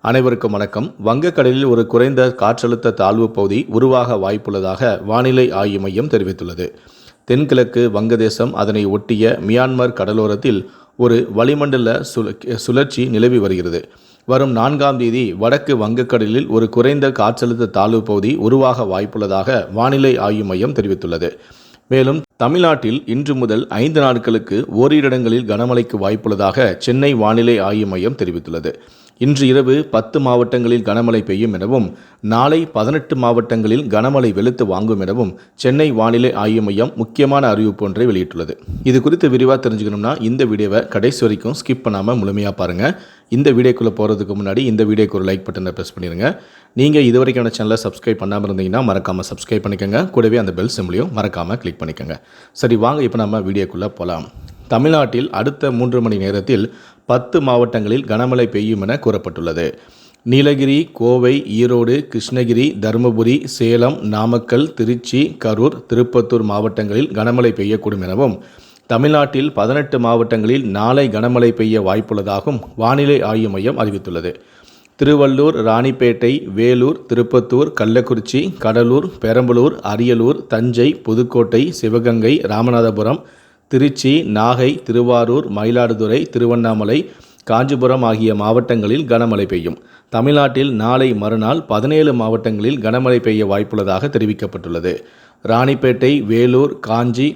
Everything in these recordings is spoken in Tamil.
அனைவருக்கும் வணக்கம். வங்கக்கடலில் ஒரு குறைந்த காற்றழுத்த தாழ்வு பகுதி உருவாக வாய்ப்புள்ளதாக வானிலை ஆய்வு மையம் தெரிவித்துள்ளது. தென்கிழக்கு வங்கதேசம் அதனை ஒட்டிய மியான்மர் கடலோரத்தில் ஒரு வளிமண்டல சுழ- சுழற்சி நிலவி வருகிறது. வரும் நான்காம் தேதி வடக்கு வங்கக்கடலில் ஒரு குறைந்த காற்றழுத்த தாழ்வு பகுதி உருவாக வாய்ப்புள்ளதாக வானிலை ஆய்வு மையம் தெரிவித்துள்ளது. மேலும் தமிழ்நாட்டில் இன்று முதல் ஐந்து நாட்களுக்கு ஓரிரிடங்களில் கனமழைக்கு வாய்ப்புள்ளதாக சென்னை வானிலை ஆய்வு மையம் தெரிவித்துள்ளது. இன்று இரவு பத்து மாவட்டங்களில் கனமழை பெய்யும் எனவும் நாளை பதினெட்டு மாவட்டங்களில் கனமழை வெளுத்து வாங்கும் எனவும் சென்னை வானிலை ஆய்வு மையம் முக்கியமான அறிவிப்பு ஒன்றை வெளியிட்டுள்ளது. இது குறித்து விரிவாக தெரிஞ்சுக்கணும்னா இந்த வீடியோவை கடைசி வரைக்கும் ஸ்கிப் பண்ணாமல் முழுமையாக பாருங்கள் இந்த வீடியோக்குள்ளே போகிறதுக்கு முன்னாடி இந்த வீடியோக்கு ஒரு லைக் பட்டனை ப்ரெஸ் பண்ணிடுங்க நீங்கள் இது வரைக்கான சேனலை சப்ஸ்கிரைப் பண்ணாமல் இருந்தீங்கன்னா மறக்காமல் சப்ஸ்கிரைப் பண்ணிக்கோங்க. கூடவே அந்த பெல் சிம்லையும் மறக்காமல் கிளிக் பண்ணிக்கோங்க. சரி வாங்க இப்போ நம்ம வீடியோக்குள்ளே போகலாம் தமிழ்நாட்டில் அடுத்த மூன்று மணி நேரத்தில் பத்து மாவட்டங்களில் கனமழை பெய்யும் என கூறப்பட்டுள்ளது. நீலகிரி கோவை ஈரோடு கிருஷ்ணகிரி தருமபுரி சேலம் நாமக்கல் திருச்சி கரூர் திருப்பத்தூர் மாவட்டங்களில் கனமழை பெய்யக்கூடும் எனவும் தமிழ்நாட்டில் பதினெட்டு மாவட்டங்களில் நாளை கனமழை பெய்ய வாய்ப்புள்ளதாகவும் வானிலை ஆய்வு மையம் அறிவித்துள்ளது. திருவள்ளூர் ராணிப்பேட்டை வேலூர் திருப்பத்தூர் கள்ளக்குறிச்சி கடலூர் பெரம்பலூர் அரியலூர் தஞ்சை புதுக்கோட்டை சிவகங்கை ராமநாதபுரம் திருச்சி நாகை திருவாரூர் மயிலாடுதுறை திருவண்ணாமலை காஞ்சிபுரம் ஆகிய மாவட்டங்களில் கனமழை பெய்யும். தமிழ்நாட்டில் நாளை மறுநாள் பதினேழு மாவட்டங்களில் கனமழை பெய்ய வாய்ப்புள்ளதாக தெரிவிக்கப்பட்டுள்ளது. ராணிப்பேட்டை வேலூர் காஞ்சி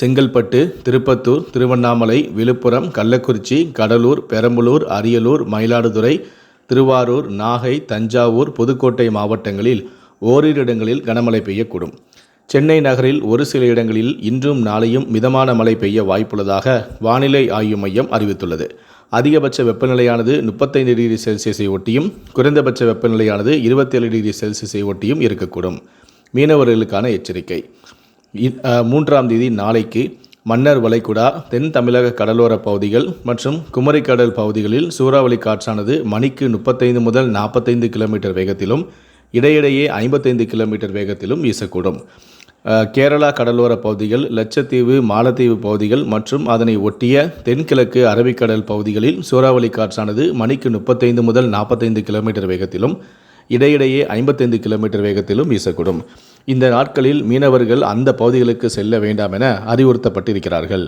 செங்கல்பட்டு திருப்பத்தூர் திருவண்ணாமலை விழுப்புரம் கள்ளக்குறிச்சி கடலூர் பெரம்பலூர் அரியலூர் மயிலாடுதுறை திருவாரூர் நாகை தஞ்சாவூர் புதுக்கோட்டை மாவட்டங்களில் ஓரிரு இடங்களில் கனமழை பெய்யக்கூடும். சென்னை நகரில் ஒரு சில இடங்களில் இன்றும் நாளையும் மிதமான மழை பெய்ய வாய்ப்புள்ளதாக வானிலை ஆய்வு மையம் அறிவித்துள்ளது. அதிகபட்ச வெப்பநிலையானது முப்பத்தைந்து டிகிரி செல்சியஸை ஒட்டியும் குறைந்தபட்ச வெப்பநிலையானது இருபத்தேழு டிகிரி செல்சியஸை ஒட்டியும் இருக்கக்கூடும். மீனவர்களுக்கான எச்சரிக்கை. இ- மூன்றாம் தேதி நாளைக்கு மன்னர் வளைகுடா தென் தமிழக கடலோர பகுதிகள் மற்றும் குமரிக்கடல் பகுதிகளில் சூறாவளி காற்றானது மணிக்கு முப்பத்தைந்து முதல் நாற்பத்தைந்து கிலோமீட்டர் வேகத்திலும் இடையிடையே ஐம்பத்தைந்து கிலோமீட்டர் வேகத்திலும் வீசக்கூடும். கேரளா கடலோர பகுதிகள் லட்சத்தீவு மாலத்தீவு பகுதிகள் மற்றும் அதனை ஒட்டிய தென்கிழக்கு அரபிக்கடல் பகுதிகளில் சூறாவளி காற்றானது மணிக்கு முப்பத்தைந்து முதல் நாற்பத்தைந்து கிலோமீட்டர் வேகத்திலும் இடையிடையே ஐம்பத்தைந்து கிலோமீட்டர் வேகத்திலும் வீசக்கூடும். இந்த நாட்களில் மீனவர்கள் அந்த பகுதிகளுக்கு செல்ல வேண்டாம் என அறிவுறுத்தப்பட்டிருக்கிறார்கள்.